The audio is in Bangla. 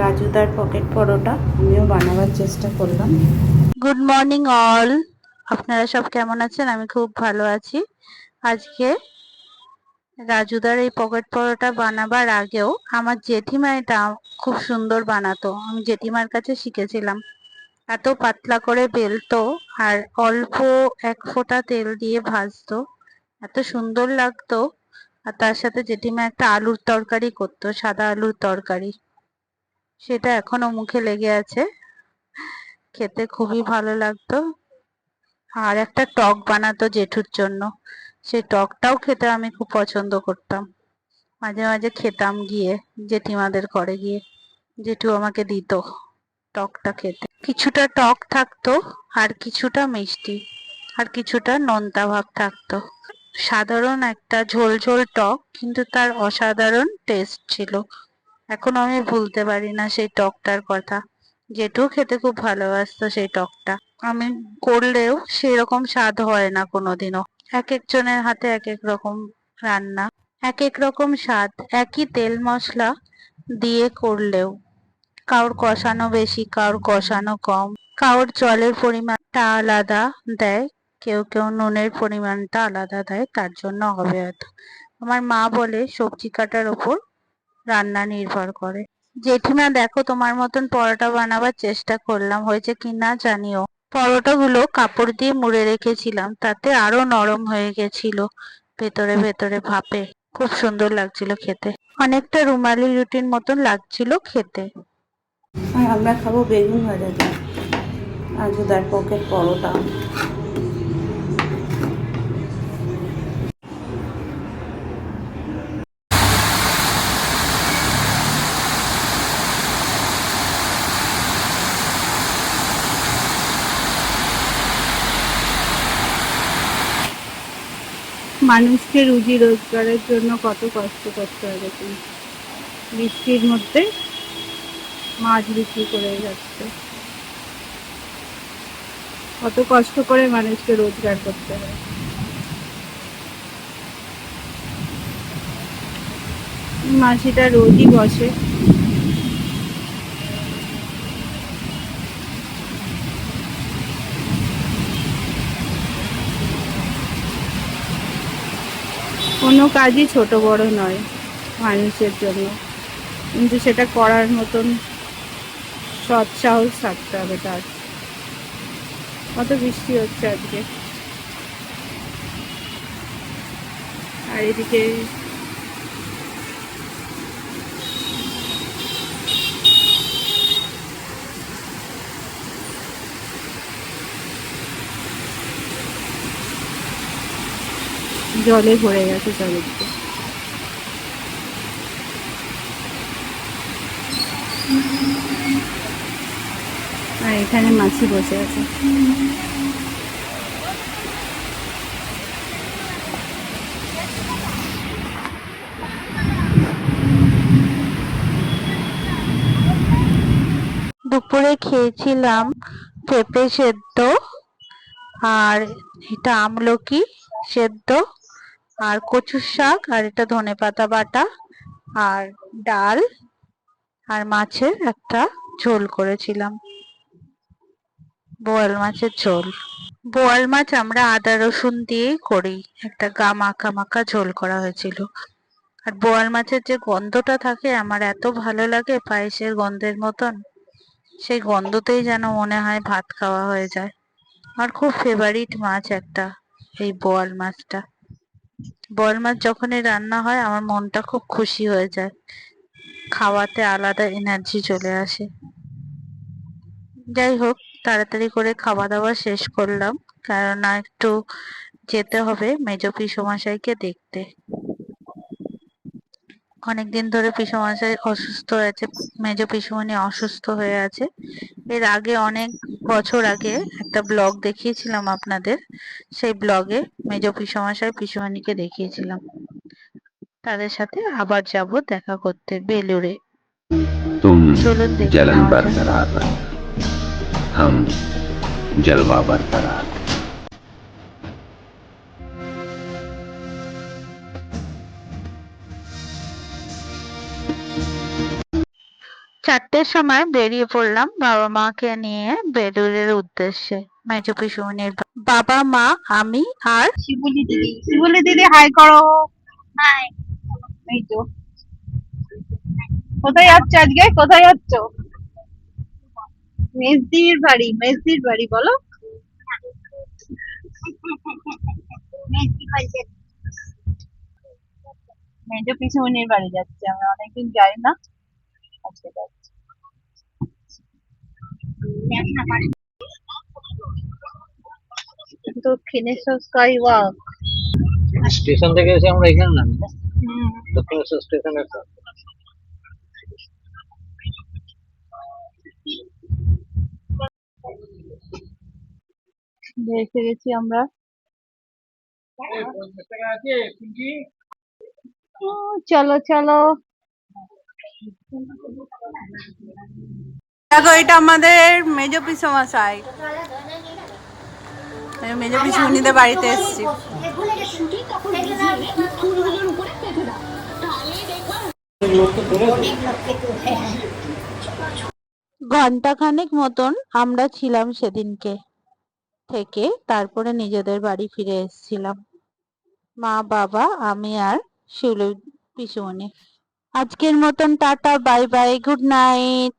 রাজুদার পকেট পরোটা, আমিও বানাবার চেষ্টা করলাম। গুড মর্নিং অল আপনারা সব কেমন আছেন? আমি খুব ভালো আছি। আজকে রাজুদার এই পকেট পরোটা বানাবার আগেও আমার জেঠিমা এটা খুব সুন্দর বানাতো। আমি জেঠিমার কাছে শিখেছিলাম। এত পাতলা করে বেলতো আর অল্প এক ফোঁটা তেল দিয়ে ভাজতো। এত সুন্দর লাগতো। আর তার সাথে জেঠিমা একটা আলুর তরকারি করতো, সাদা আলুর তরকারি। সেটা এখনও মুখে লেগে আছে। খেতে খুবই ভালো লাগতো। আর একটা টক বানাতো জেঠুর জন্য। সেই টকটাও খেতে আমি খুব পছন্দ করতাম। মাঝে মাঝে খেতাম গিয়ে, জেঠিমাদের ঘরে গিয়ে। জেঠু আমাকে দিত টকটা খেতে। কিছুটা টক থাকতো আর কিছুটা মিষ্টি। আর কিছুটা নোনতা ভাব থাকতো। সাধারণ একটা ঝোল ঝোল টক, কিন্তু তার অসাধারণ টেস্ট ছিল। এখন আমি ভুলতে পারি না সেই টকটার কথা। জেঠু খেতে খুব ভালোবাসতো সেই টকটা। আমি করলেও সেরকম স্বাদ হয় না কোনোদিনও। এক একজনের হাতে এক এক রকম রান্না এক এক রকম স্বাদ, একই তেল মশলা দিয়ে করলেও। কারোর কষানো বেশি কারোর কষানো কম। কারোর জলের পরিমাণটা আলাদা দেয়, কেউ কেউ নুনের পরিমাণটা আলাদা দেয়, তার জন্য হবে হয়তো আমার মা বলে, সবজি কাটার ওপর রান্না নির্ভর করে। জেঠিমা, দেখো তোমার মতন পরোটা বানাবার চেষ্টা করলাম, হয়েছে কিনা জানিও? পরোটাগুলো কাপড় দিয়ে মুড়ে রেখেছিলাম, তাতে আরও নরম হয়ে গেছিল। ভেতরে ভেতরে ভাপে। খুব সুন্দর লাগছিল খেতে। অনেকটা রুমালি রুটির মতন লাগছিল খেতে। আর আমরা খাব বেগুন ভাজা দিয়ে। রাজুদার পকেট পরোটা। মানুষকে রুজি রোজগারের জন্য কত কষ্ট করতে দেখুন বৃষ্টির মধ্যে মাছ বিক্রি করে যাচ্ছে। কত কষ্ট করে মানুষকে রোজগার করতে হয়। মাসিটা রোজই বসে। কোনো কাজই ছোট বড় নয় মানুষের জন্য। কিন্তু সেটা করার মতন সৎ সাহস থাকতে হবে তার। কত বৃষ্টি হচ্ছে আজকে। আর এদিকে জলে ভরে গেছে চারিদিকে আর এখানে মাছি বসে আছে। দুপুরে খেয়েছিলাম পেঁপে সেদ্ধ আর এটা আমলকি সেদ্ধ। আর কচুর শাক, আর এটা ধনেপাতা বাটা, আর ডাল, আর মাছের একটা ঝোল করেছিলাম। বোয়াল মাছের ঝোল। বোয়াল মাছ আমরা আদা, রসুন দিয়েই করি। একটা গা মাখা মাখা ঝোল করা হয়েছিল। আর বোয়াল মাছের যে গন্ধটা থাকে, আমার এত ভালো লাগে পায়েসের গন্ধের মতন, সেই গন্ধতেই যেন মনে হয় ভাত খাওয়া হয়ে যায়। আমার খুব ফেভারিট মাছ একটা, এই বোয়াল মাছটা। বোয়াল মাছ যখনই রান্না হয়, আমার মনটা খুব খুশি হয়ে যায়। খাওয়াতে আলাদা এনার্জি চলে আসে। যাই হোক, তাড়াতাড়ি করে খাওয়া দাওয়া শেষ করলাম। কেননা একটু যেতে হবে মেজ পিসমশাইকে দেখতে। অনেকদিন ধরে পিসমশাই অসুস্থ হয়েছে মেজ পিসুমণি অসুস্থ হয়ে আছে। এর আগে অনেক বছর আগে একটা ব্লগ দেখিয়েছিলাম আপনাদের সেই ব্লগে মেজ পিসমশাই পিসুমণিকে দেখিয়েছিলাম। তাদের সাথে আবার যাব দেখা করতে বেলুরে তুম দেখি জলবা বরকরার হাম জলবা বরকরার চারটের সময় বেরিয়ে পড়লাম বাবা মাকে নিয়ে বেলুড়ের উদ্দেশ্যে। মেজো পিসুমনির বাবা মা, আমি আর শিবুলি দিদি। শিবুলি দিদি হাই করো। হাই এই তো। কোথায় যাচ্ছ আজকে? কোথায় যাচ্ছ? মেজদির বাড়ি মেজদির বাড়ি বলো। মেজো পিসুমনির বাড়ি যাচ্ছি আমরা, অনেকদিন যাই না। দক্ষিণেশ্বর স্কাই ওয়াক স্টেশন থেকে এসে আমরা এখানে নামি? দক্ষিণেশ্বর স্টেশনের। এসে গেছি আমরা। চলো চলো। দেখো, এটা আমাদের মেজ পিসমশাই। মেজ পিসমনিদের বাড়িতে এসেছি। ঘন্টাখানেক মতন আমরা ছিলাম সেদিনকে থেকে, তারপরে নিজেদের বাড়ি ফিরে এসেছিলাম। মা, বাবা, আমি আর শিউলি পিসুমনি আজকের মতন tata bye bye good night